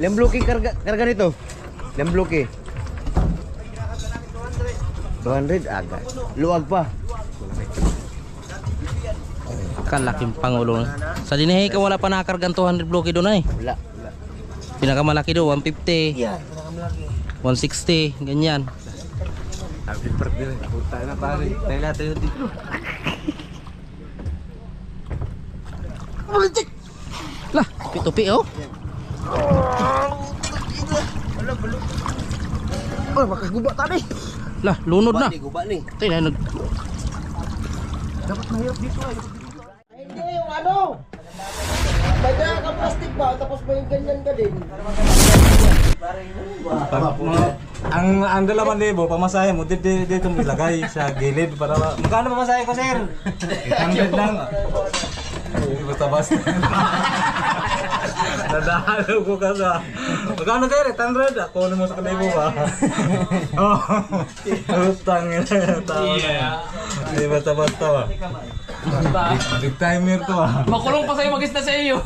Ilang bloke karga, karga nito? Ilang bloke? 200 aga. Luwag pa. Kalaking pangulo. Sa dinahi ka wala pa nakakargan 200 bloke doon ay. Wala. Wala. Pinakamalaki doon 150, Yan, pinakamalaki. 160, ganyan. Happy birthday. Puta na pare. Tayo natin yung dito. Lah, tupi-tupi oh. Oh, makaguba tadi. Lah, lunod na. Guba ni. Tingnan nag Dapat mahirap dito ay. Hindi, yung ano? Bagay ka plastic ba? Tapos may ganyan ka din. ang ang dalaman libo pamasahe mo dito dito mo ilagay sa gilid para magkano pamasahe ko sir 800 lang basta basta Nadahalo ko ka sa Magkano sir? 800 ako mo sa kalibo ba Oh. Utang tawa na. Hindi basta basta ba Big, timer to ah. Makulong pa sa'yo mag-isna sa iyo.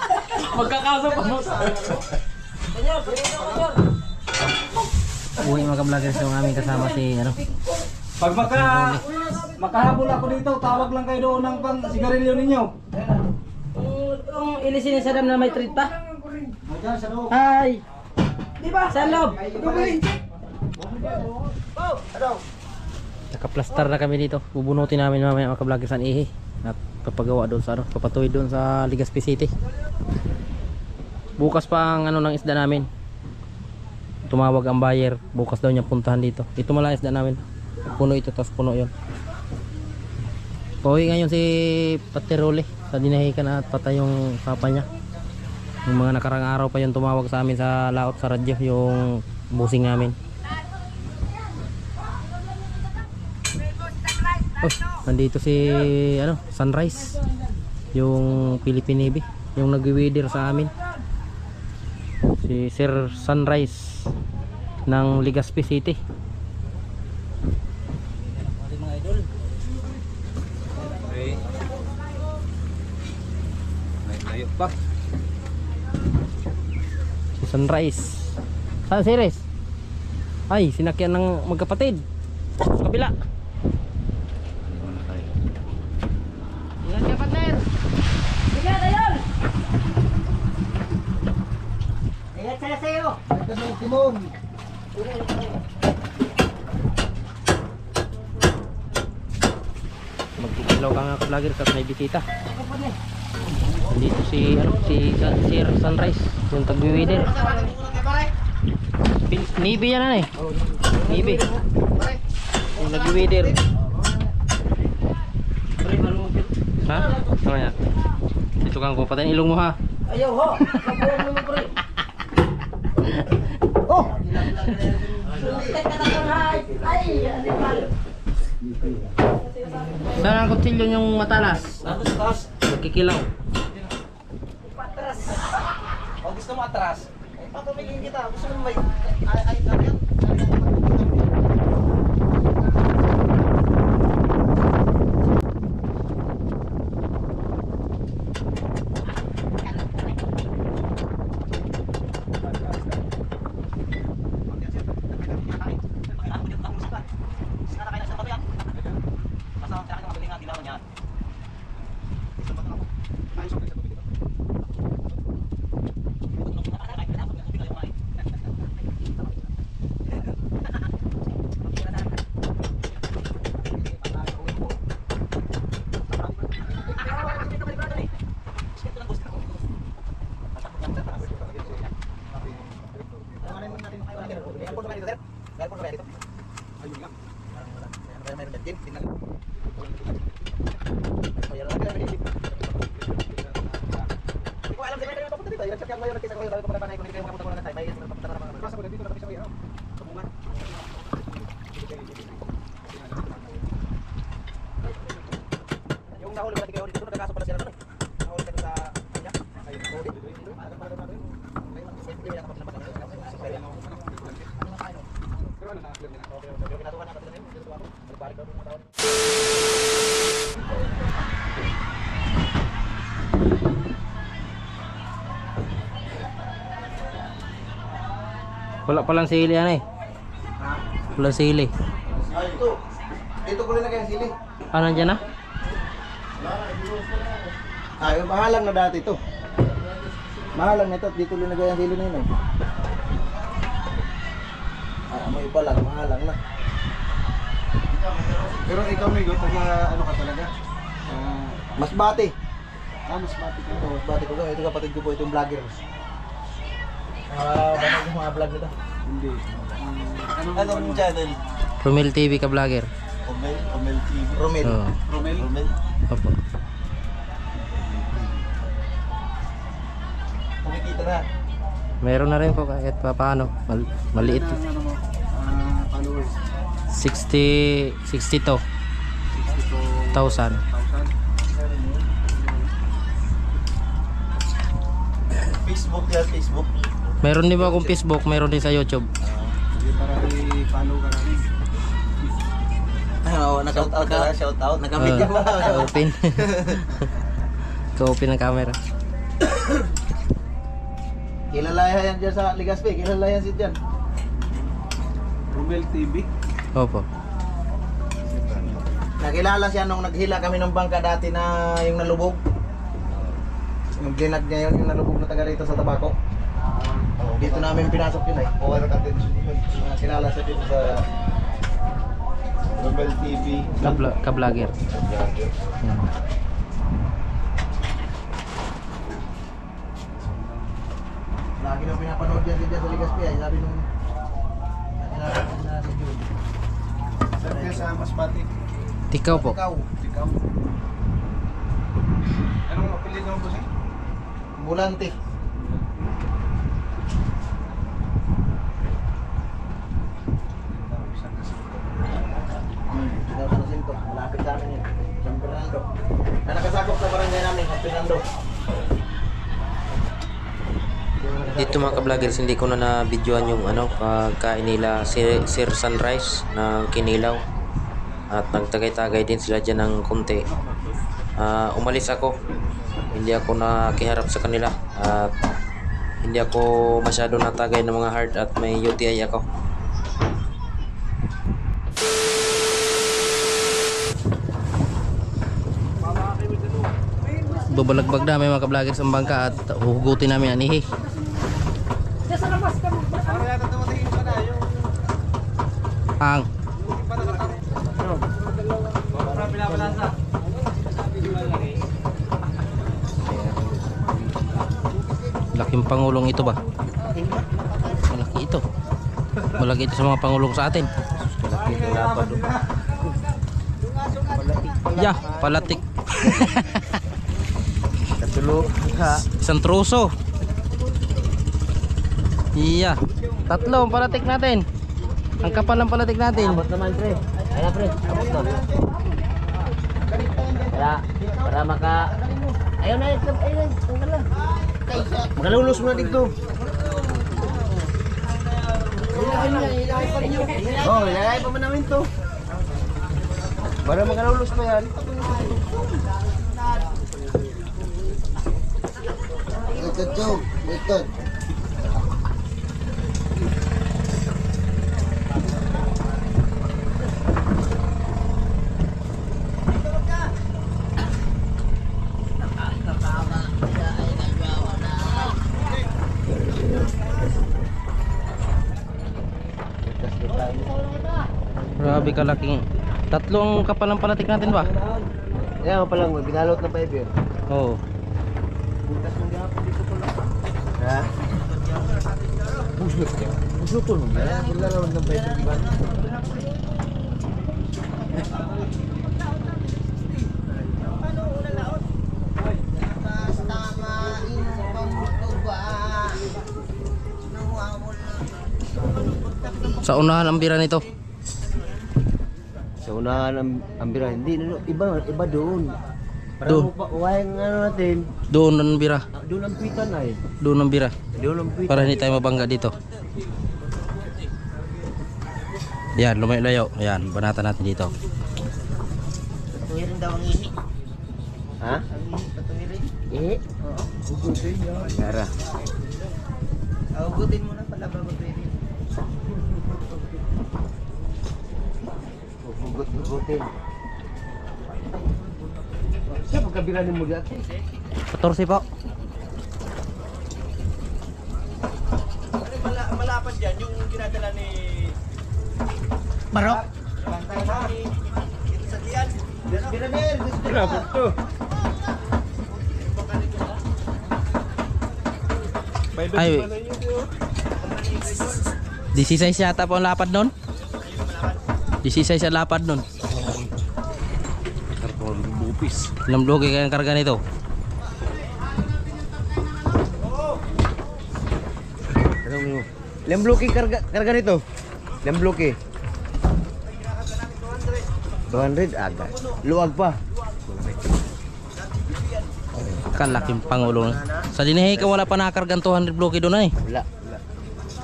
Magkakaso pa mo sa uwi mga ka-vlogger sa mga aming kasama si ano. Pag maka makahabol ako dito tawag lang kayo doon ng pang sigarilyo ninyo Ang ilisin sa dam na may treat pa? Ay! Di ba? Sa loob! Nakaplastar na kami dito. Bubunutin namin mamaya mga ka-vlogger sa ihi. At papagawa doon sa ano, papatuloy doon sa Ligaspi City. Bukas pa ang ano ng isda namin. Tumawag ang buyer. Bukas daw niya puntahan dito. Ito mala isda namin. Puno ito tapos puno yon. Pauwi ngayon si Paterole sa dinahikan at patay yung papa niya. Yung mga nakarang araw pa yung tumawag sa amin sa laot sa radyo yung busing namin. Oh, nandito si ano, Sunrise. Yung Philippine Navy, yung nagwi-weather sa amin. Si Sir Sunrise ng Legazpi City. Si Sunrise. Saan si Res? Ay, sinakyan ng magkapatid. Sa kabila. Ingat ka, partner. Sige, tayon! Ingat saya sa'yo! Ito ng timon! Magkikilaw ka nga ka-vlogger kasi may bisita. Dito si ano si Sa- Sir Sunrise, yung tagwi-weather. Navy yan ano eh. Navy. Yung nagwi-weather. Ha? Ano yan? Dito kang kupatayin ilong mo ha. Ayaw ho! Kapuan mo pre! Oh! Na! Ay! Saan ang kutsilyo yung matalas? Magkikilaw. Patras! O gusto mo atras? Eh, papamigin kita. Gusto mo may... Ay, ay, ano yan? Yung nahuli mo natin kayo dito, nagkaso pala sila doon. Nahuli ka doon sa kanya. Ayun, nahuli. Ano pala doon natin? Ayun, safety nila kapag naman. Okay, okay. Yung ginagawa na kapatid na yun, dito ako. Nagbalik daw yung mga tao. Wala palang sili yan eh. Wala sili. Ah, ito. Dito ko na kayo sili. Ah, nandyan na? Ah, yung mahalang na dati ito. Mahalang na ito. Dito rin na ang sili na yun. eh. Ah, amoy pa lang. Mahalang na. Pero ikaw may taga ano ka talaga? Ah, Mas bati. ah, mas bati ka. Ito, mas bati ko. Ito kapatid ko po. Itong vlogger. Ah, uh, yung mga vlog nito. Hindi. Um, Anong channel? Romel TV ka vlogger. Omel, Omel TV. Romel. Oo. Romel? Romel. Opo. Kumikita na. Meron na rin po kahit pa paano. Mal maliit. Ano mo? Ah, followers. 60 62 62,000. 1,000. Facebook yan, Facebook. Meron din ba akong Facebook, meron din sa YouTube. Sige, para i-follow ka namin. Oo, shout out ka, shout out. Nakamit Ah, ka pa. open. Ka-open ang camera. Kilala yan dyan sa Ligaspi. Kilala yan si dyan. Romel TV. Opo. Nakilala siya nung naghila kami ng bangka dati na yung nalubog. Yung blinag niya yun, yung nalubog na taga rito sa Tabaco. Dito namin pinasok yun eh. Okay, nag-attention yun. Nakilala siya dito sa Romel TV. Ka-vlog- Ka-vlogger. Yan. Lagi nang pinapanood yan dyan sa Ligaspi. Ay, sabi nung nakilala na si Jun. Sir, kaya sa Masbati. Tikaw po. Ikaw, Ikaw. Anong apelido mo po siya? Bulante. Hmm, ikaw sa Jacinto. Malapit sa amin yun. San Fernando. Na nakasakop sa barangay namin, San Fernando. Dito mga ka-vloggers, hindi ko na na-videoan yung ano, pagkain nila si Sir Sunrise ng Kinilaw. At nagtagay-tagay din sila dyan ng konti. Ah, umalis ako. Hindi ako nakiharap sa kanila. At hindi ako masyado natagay ng mga heart at may UTI ako. Babalagbag namin mga ka-vloggers ang bangka at huhugutin namin ang ihi. Ang Laking pangulong ito ba? Malaki ito. Malaki ito sa mga pangulong sa atin. Malaki ito lapad. Ya, palatik. Ka. Isang truso. Iya. Tatlo ang palatik natin. Ang kapal ng palatik natin. Abot naman, pre. Kaya, pre. Abot na. Para, para maka... Ayaw na, ayaw na, ayaw na. Makalulos mo na dito. Oh, ilagay pa man namin to. Para makalulos pa yan. Ito, ito. Ito. Grabe kalaking. Tatlong kapal ng palatik natin ba? Kaya nga palang, binalot na fiber. Oo. Ha? Buslot ka? Buslot to nung yan. Wala naman ng fiber, di ba? Sa unahan ang bira nito. Sa unahan ang, ang bira, hindi, no, iba, iba doon. Doon. Uwain ano natin. Doon ah, ang bira. Doon ang pitan ay. Doon ang bira. Doon ang pitan. Para hindi tayo mabangga dito. Yan, lumayo-layo. Yan, banatan natin dito. Patuwirin daw ang ihi. Ha? Ang ihi, patuwirin. Ihi? Oo. Ugutin yun. Yara. Ugutin muna pala bago tuwirin. Ugutin. Ugutin pagkabilan mo dati. 14 po. Mala, malapad dyan, yung ginadala ni... Barok. Ito sa gusto Malapot to. Ay. 16 yata po ang lapad nun. 16 ang lapad nun. Bupis. Ilang bloke kaya ang karga nito? Ano? Ilang bloke karga, karga nito? Ilang bloke? 200 agad. Luwag pa. Kalaking pangulo. Sa dinahi ka wala pa nakakargang 200 bloke doon ay. Wala.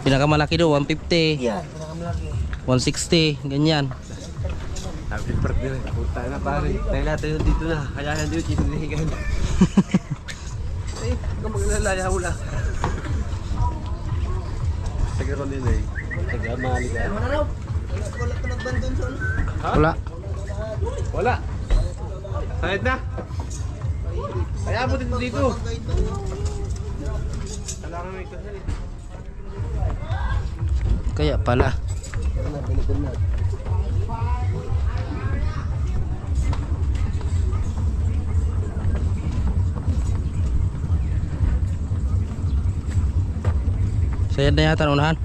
Pinakamalaki doon 150, Yan, pinakamalaki. 160, ganyan. Happy birthday na. Puta na pare. Tayo natin yung dito na. Hayahan dito. Dito na higaan. Ay, mo lang. Taga ko din eh. Taga mali ka. Wala ko nagbandon sa ano. Wala. Wala. Sahid na. Kaya mo dito dito. Kailangan may kasal eh. Kaya pala. Sayad na yata unahan.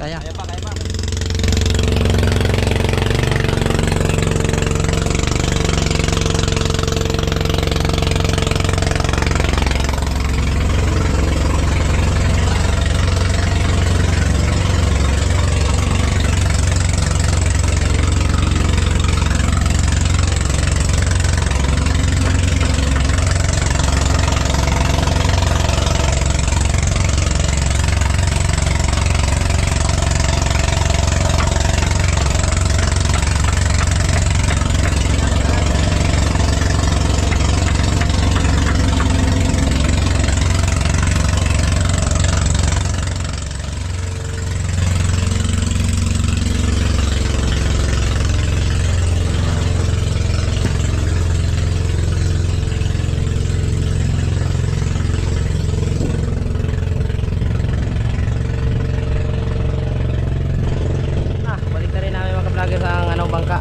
Kaya. Ah, balik na rin namin mga vlogger sa ang anong bangka.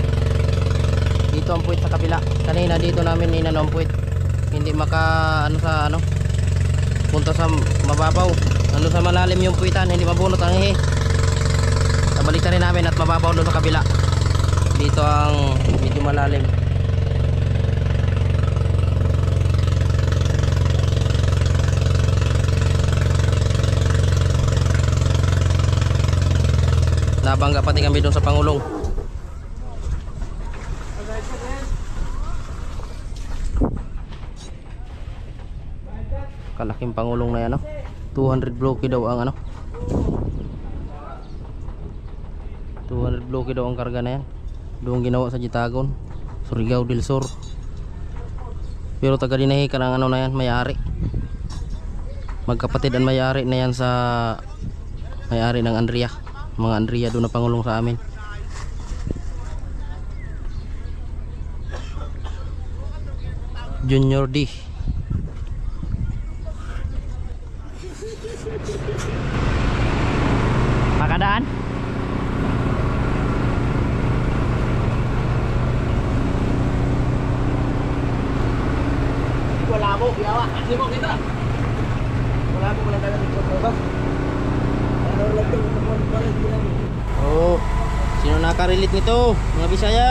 Dito ang puwit sa kabila. Kanina dito namin inano ang puwit. Hindi maka ano sa ano punta sa mababaw. Ano sa malalim yung puwitan, hindi mabunot ang ihi. Nabalik na rin namin at mababaw doon sa kabila. Dito ang medyo malalim. Nabangga pati kami doon sa Pangulong. Kalaking Pangulong na yan, no? 200 bloke daw ang ano? 200 bloke daw ang karga na yan. Doon ginawa sa Jitagon, Surigao del Sur. Pero taga dinahi ka ng ano na yan, may-ari. Magkapatid ang may-ari na yan sa may-ari ng Andrea mga Andrea doon na pangulong sa amin. Junior D dito mga bisaya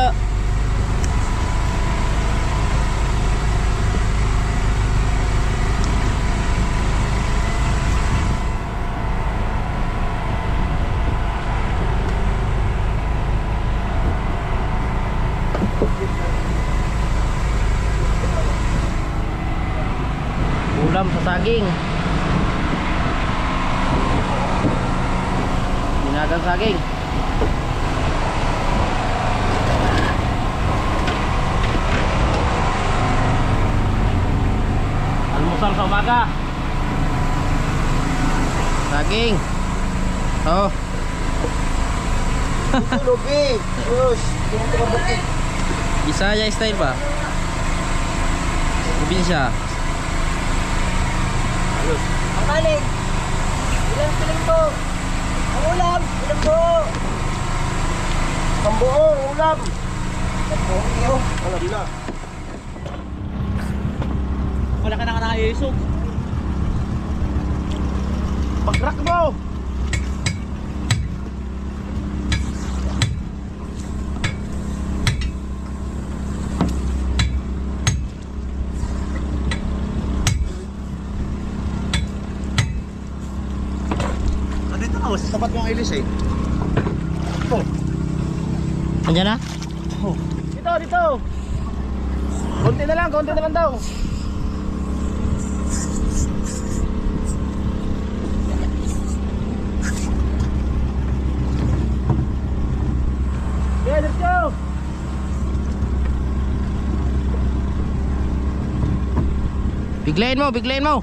ulam sa saging dinagang saging Almusal sa umaga. Saging. Oh. Lubi! Yes! Bisaya style ba? Probinsya. Ang kanin! Ilang piling po? Ang ulam! Ilang po? Ang buong ulam! Ang buong iyo! Alam na. Wala ka na ka nakayusog. Pag-rock mo! Ito? Tapat mo ang ilis eh. Andiyan na? Dito, dito! Konti na lang, konti na lang daw. Okay, let's go! Biglayin mo, biglayin mo.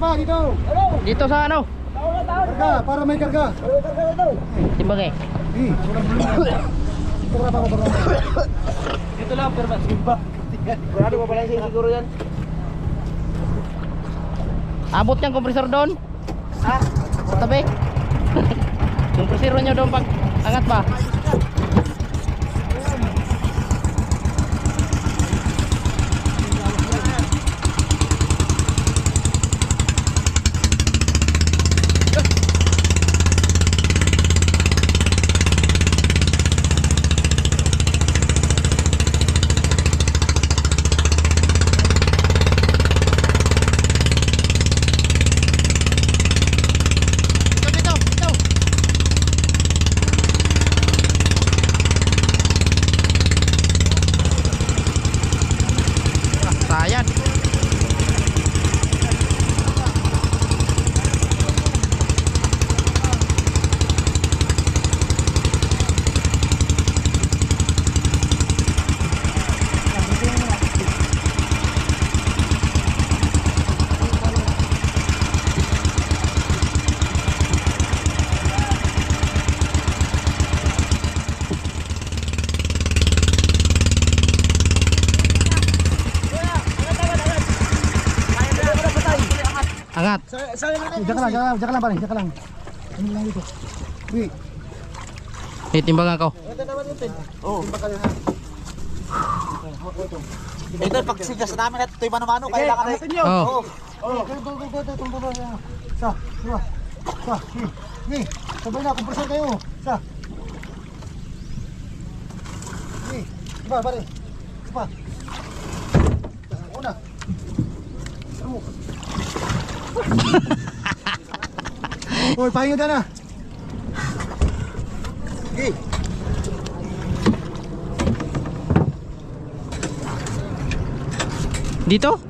Pa dito. Dito sa ano? Karga, para may karga. Timbang eh. Eh, ka pa baro. Dito lang, pero ba? Sigurado mo pala siya siguro yan. Abot niyang kompresor doon. Ha? Sa tabi. kompresor niyo doon pag angat ba? Diyan ka lang, diyan ka lang, diyan ka lang pare, diyan lang. Ano lang dito? Uy. Hey, timbangan ko. Ito naman yung pin. Oo. Oh. Timbangan na. Ito, pag sigas namin at ito'y mano-mano, kailangan na. Ito, Oo. Oo. Oh. Eh. Oh. Go, go, go, go, go, go, go, Sa, diba? Sa, ni. Sabay na, kumpresyon kayo. Sa. Ni. Diba, pare? Diba? Una. Ano? Uy, pahinga ka na. Okay. Dito?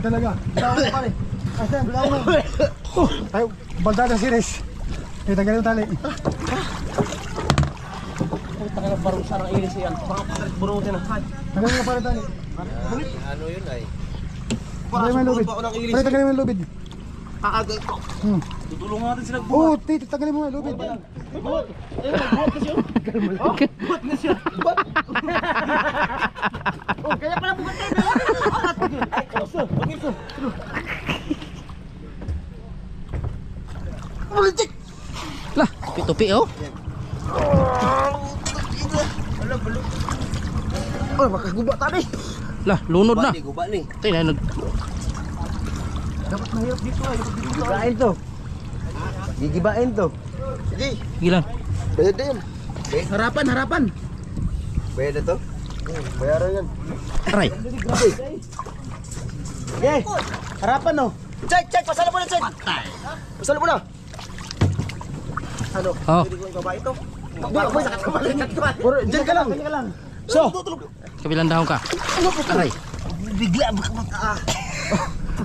Yan talaga. Bitawan na pare. Asan, bitawan na. Series. Ay, tagal yung tali. Ang tagal ng barusa ng iris yan. Baka patalit burutin na. Ah. Tagal na pare tali. Ano yun ay? Tagal mo yung lubid. Pare, tagal mo yung lubid. Aagay ko. Hmm. Tutulungan natin sila buhat. Oo, tito, tagalin mo yung lubid. Buhat. Ayun, buhat na siya. Oh, buhat na siya. Buhat. Oh, kaya pala buhat tayo. Lah, tupi-tupi oh. Oh, makaguba tabi. Lah, lunod na. Hindi, guba ni. Tay na nag Gigibain to. Gigibain to. Sige, gilan. bayad yan. Harapan, harapan. Bayad na to? Bayaran yan. Aray. Sige, harapan no. Check, check, pasala mo na, check. Pasala mo na. Ano? Oh, Hindi ko ibaba ito. Boy, boy, sakat ka balik. Puro, dyan ka lang. Dyan ka lang. So, kabilang dahon ka. Aray. bigla baka mata.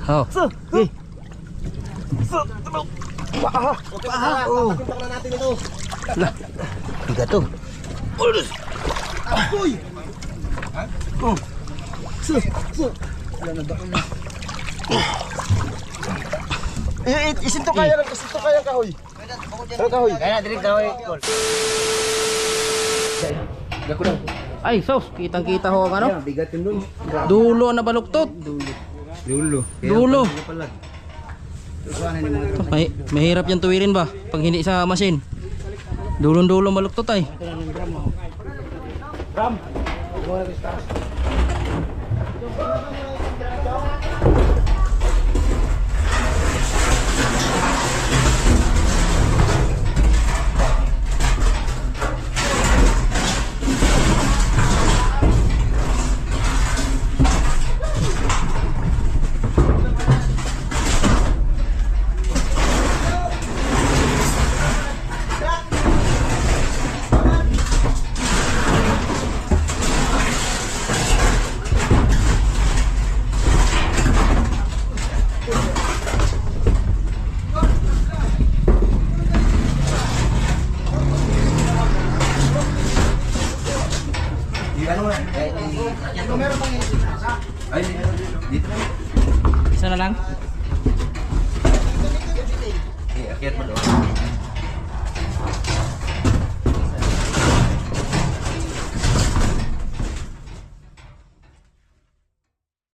Oh. So, eh. So, Paha. Paha. Oh. Takintak na natin ito. Lah. Bigat to. Ulos. Apoy. Oh. So, so. Wala na ba? Eh, eh, isinto kaya lang, isinto kaya kahoy. Ano kahoy? Kaya diri kahoy. Gako lang. Ay, sos, kitang-kita ho ang ano. Bigat yun dun. Dulo na baluktot. Dulo. Dulo. May, mahirap yan tuwirin ba? Pag hindi sa machine. Dulong-dulo maluktot ay. Isa na